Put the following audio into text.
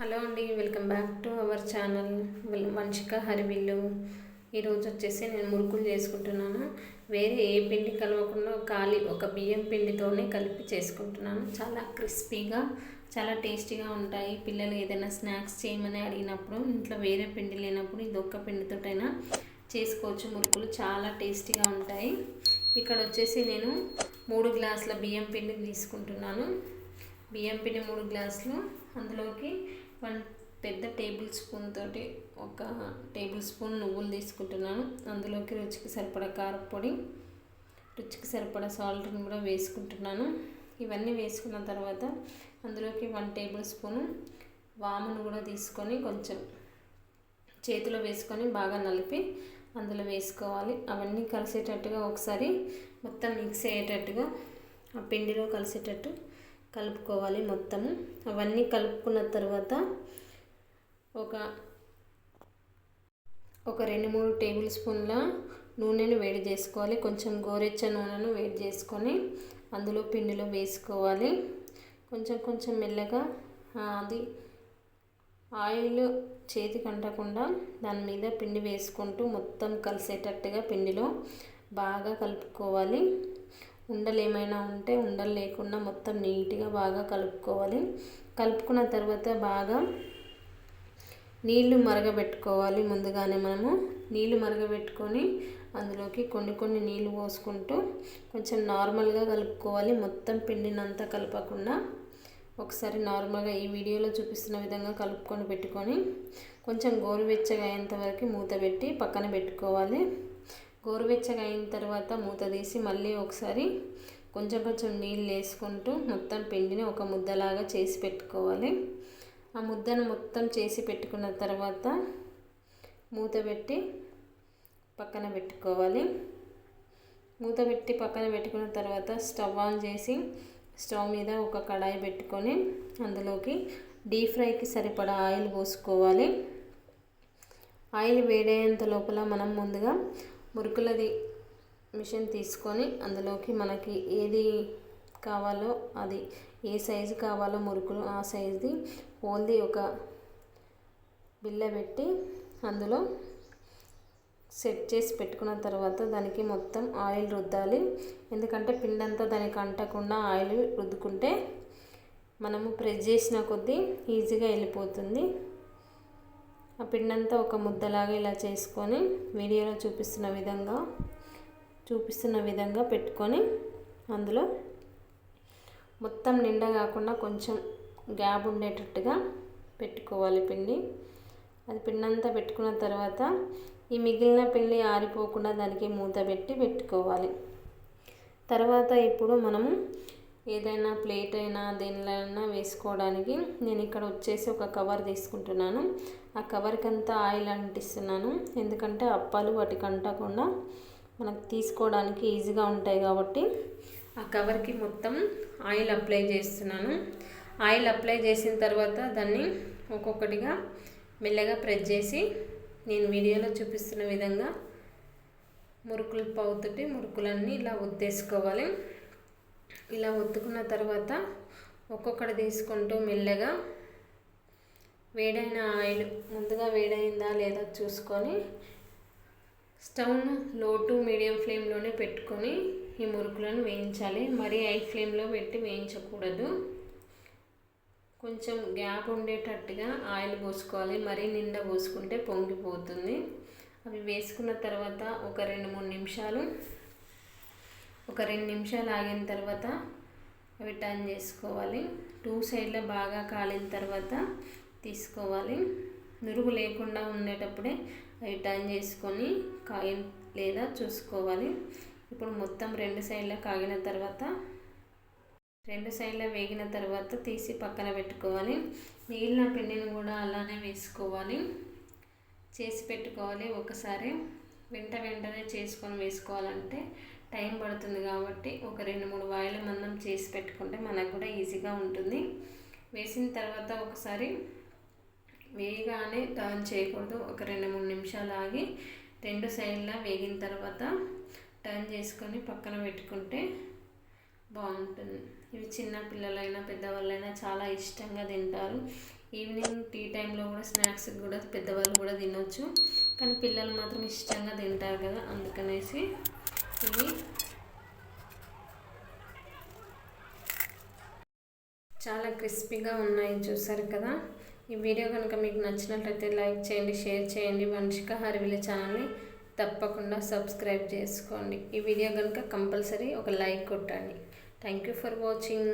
Hello అండి welcome back to our channel Vamshika Harivillu ఈరోజు వచ్చేసి నేను మురుకులు చేసుకుంటున్నాను. వేరే ఏ పిండి కలవకుండా ఖాళీ ఒక బియ్యం పిండితోనే కలిపి చేసుకుంటున్నాను. చాలా క్రిస్పీగా చాలా టేస్టీగా ఉంటాయి. పిల్లలు ఏదైనా స్నాక్స్ చేయమని అడిగినప్పుడు ఇంట్లో వేరే పిండి లేనప్పుడు ఇది ఒక్క పిండితోటైనా చేసుకోవచ్చు. మురుకులు చాలా టేస్టీగా ఉంటాయి. ఇక్కడ వచ్చేసి నేను మూడు గ్లాసుల బియ్యం పిండి తీసుకుంటున్నాను. బియ్యం పిండి మూడు గ్లాసులు. అందులోకి వన్ పెద్ద టేబుల్ స్పూన్ తోటి ఒక టేబుల్ స్పూన్ నువ్వులు తీసుకుంటున్నాను. అందులోకి రుచికి సరిపడా కారపొడి రుచికి సరిపడా సాల్ట్ని కూడా వేసుకుంటున్నాను. ఇవన్నీ వేసుకున్న తర్వాత అందులోకి వన్ టేబుల్ స్పూను వామును కూడా తీసుకొని కొంచెం చేతిలో వేసుకొని బాగా నలిపి అందులో వేసుకోవాలి. అవన్నీ కలిసేటట్టుగా ఒకసారి మొత్తం మిక్స్ అయ్యేటట్టుగా ఆ పిండిలో కలిసేటట్టు కలుపుకోవాలి మొత్తము. అవన్నీ కలుపుకున్న తర్వాత ఒక ఒక రెండు మూడు టేబుల్ స్పూన్ల నూనెను వేడి చేసుకోవాలి. కొంచెం గోరెచ్చ నూనెను వేడి చేసుకొని అందులో పిండిలో వేసుకోవాలి. కొంచెం కొంచెం మెల్లగా అది ఆయిల్ చేతికి అంటకుండా దాని మీద పిండి వేసుకుంటూ మొత్తం కలిసేటట్టుగా పిండిలో బాగా కలుపుకోవాలి. ఉండలు ఏమైనా ఉంటే ఉండలు లేకుండా మొత్తం నీట్గా బాగా కలుపుకోవాలి. కలుపుకున్న తర్వాత బాగా నీళ్ళు మరగబెట్టుకోవాలి. ముందుగానే మనము నీళ్ళు మరగబెట్టుకొని అందులోకి కొన్ని కొన్ని నీళ్ళు పోసుకుంటూ కొంచెం నార్మల్గా కలుపుకోవాలి. మొత్తం పిండినంతా కలపకుండా ఒకసారి నార్మల్గా ఈ వీడియోలో చూపిస్తున్న విధంగా కలుపుకొని పెట్టుకొని కొంచెం గోరువెచ్చగా అయ్యేంత వరకు మూత పెట్టి పక్కన పెట్టుకోవాలి. గోరువెచ్చగా అయిన తర్వాత మూత తీసి మళ్ళీ ఒకసారి కొంచెం కొంచెం నీళ్ళు వేసుకుంటూ మొత్తం పిండిని ఒక ముద్దలాగా చేసి పెట్టుకోవాలి. ఆ ముద్దను మొత్తం చేసి పెట్టుకున్న తర్వాత మూత పెట్టి పక్కన పెట్టుకోవాలి. మూత పెట్టి పక్కన పెట్టుకున్న తర్వాత స్టవ్ ఆన్ చేసి స్టవ్ మీద ఒక కడాయి పెట్టుకొని అందులోకి డీప్ ఫ్రైకి సరిపడా ఆయిల్ పోసుకోవాలి. ఆయిల్ వేడయ్యేంత లోపల మనం ముందుగా మురుకులది మిషన్ తీసుకొని అందులోకి మనకి ఏది కావాలో అది ఏ సైజు కావాలో మురుకులు ఆ సైజుది ఓన్లీ ఒక బిల్ల పెట్టి అందులో సెట్ చేసి పెట్టుకున్న తర్వాత దానికి మొత్తం ఆయిల్ రుద్దాలి. ఎందుకంటే పిండి అంతా దానికి అంటకుండా ఆయిల్ రుద్దుకుంటే మనము ప్రెస్ చేసిన కొద్దీ ఈజీగా వెళ్ళిపోతుంది. ఆ పిండంతా ఒక ముద్దలాగా ఇలా చేసుకొని వీడియోలో చూపిస్తున్న విధంగా చూపిస్తున్న విధంగా పెట్టుకొని అందులో మొత్తం నిండా కాకుండా కొంచెం గ్యాప్ ఉండేటట్టుగా పెట్టుకోవాలి పిండి. అది పిండంతా పెట్టుకున్న తర్వాత ఈ మిగిలిన పిండి ఆరిపోకుండా దానికి మూత పెట్టి పెట్టుకోవాలి. తర్వాత ఇప్పుడు మనము ఏదైనా ప్లేట్ అయినా దేనిలో వేసుకోవడానికి నేను ఇక్కడ వచ్చేసి ఒక కవర్ తీసుకుంటున్నాను. ఆ కవర్కి అంతా ఆయిల్ అంటిస్తున్నాను. ఎందుకంటే అప్పాలు వాటికి అంటకుండా మనకు తీసుకోవడానికి ఈజీగా ఉంటాయి కాబట్టి ఆ కవర్కి మొత్తం ఆయిల్ అప్లై చేస్తున్నాను. ఆయిల్ అప్లై చేసిన తర్వాత దాన్ని ఒక్కొక్కటిగా మెల్లగా ప్రెస్ చేసి నేను వీడియోలో చూపిస్తున్న విధంగా మురుకులు పౌతుటి మురుకులన్నీ ఇలా ఉద్దేసుకోవాలి ఇలా ఒత్తుకున్న తర్వాత ఒక్కొక్కటి తీసుకుంటూ మెల్లగా వేడైన ఆయిల్ ముందుగా వేడైందా లేదా చూసుకొని స్టవ్ను లో టు మీడియం ఫ్లేమ్లోనే పెట్టుకొని ఈ మురుకులను వేయించాలి. మరీ హై ఫ్లేమ్లో పెట్టి వేయించకూడదు. కొంచెం గ్యాప్ ఉండేటట్టుగా ఆయిల్ పోసుకోవాలి. మరీ నిండా పోసుకుంటే పొంగిపోతుంది. అవి వేసుకున్న తర్వాత ఒక రెండు మూడు నిమిషాలు ఒక రెండు నిమిషాలు ఆగిన తర్వాత అవి టర్న్ చేసుకోవాలి. టూ సైడ్లో బాగా కాలిన తర్వాత తీసుకోవాలి. నురుగు లేకుండా ఉండేటప్పుడే అవి టర్న్ చేసుకొని కాగిన లేదా చూసుకోవాలి. ఇప్పుడు మొత్తం రెండు సైడ్ల కాగిన తర్వాత రెండు సైడ్ల వేగిన తర్వాత తీసి పక్కన పెట్టుకోవాలి. మిగిలిన పిండిని కూడా అలానే వేసుకోవాలి. చేసి పెట్టుకోవాలి. ఒకసారి వెంట వెంటనే చేసుకొని వేసుకోవాలంటే టైం పడుతుంది కాబట్టి ఒక రెండు మూడు వాయిల మందం చేసి పెట్టుకుంటే మనకు కూడా ఈజీగా ఉంటుంది. వేసిన తర్వాత ఒకసారి వేయగానే టర్న్ చేయకూడదు. ఒక రెండు మూడు నిమిషాలు ఆగి రెండు సైడ్లా వేగిన తర్వాత టర్న్ చేసుకొని పక్కన పెట్టుకుంటే బాగుంటుంది. ఇవి చిన్న పిల్లలైనా పెద్దవాళ్ళైనా చాలా ఇష్టంగా తింటారు. ఈవినింగ్ టీ టైంలో కూడా స్నాక్స్ కూడా పెద్దవాళ్ళు కూడా తినొచ్చు. కానీ పిల్లలు మాత్రం ఇష్టంగా తింటారు కదా అందుకనేసి ఇవి చాలా క్రిస్పీగా ఉన్నాయి చూసారు కదా? ఈ వీడియో కనుక మీకు నచ్చినట్లయితే లైక్ చేయండి షేర్ చేయండి. వంశిక హరివిల ఛానల్ని తప్పకుండా సబ్స్క్రైబ్ చేసుకోండి. ఈ వీడియో కనుక కంపల్సరీ ఒక లైక్ కొట్టండి. Thank you for watching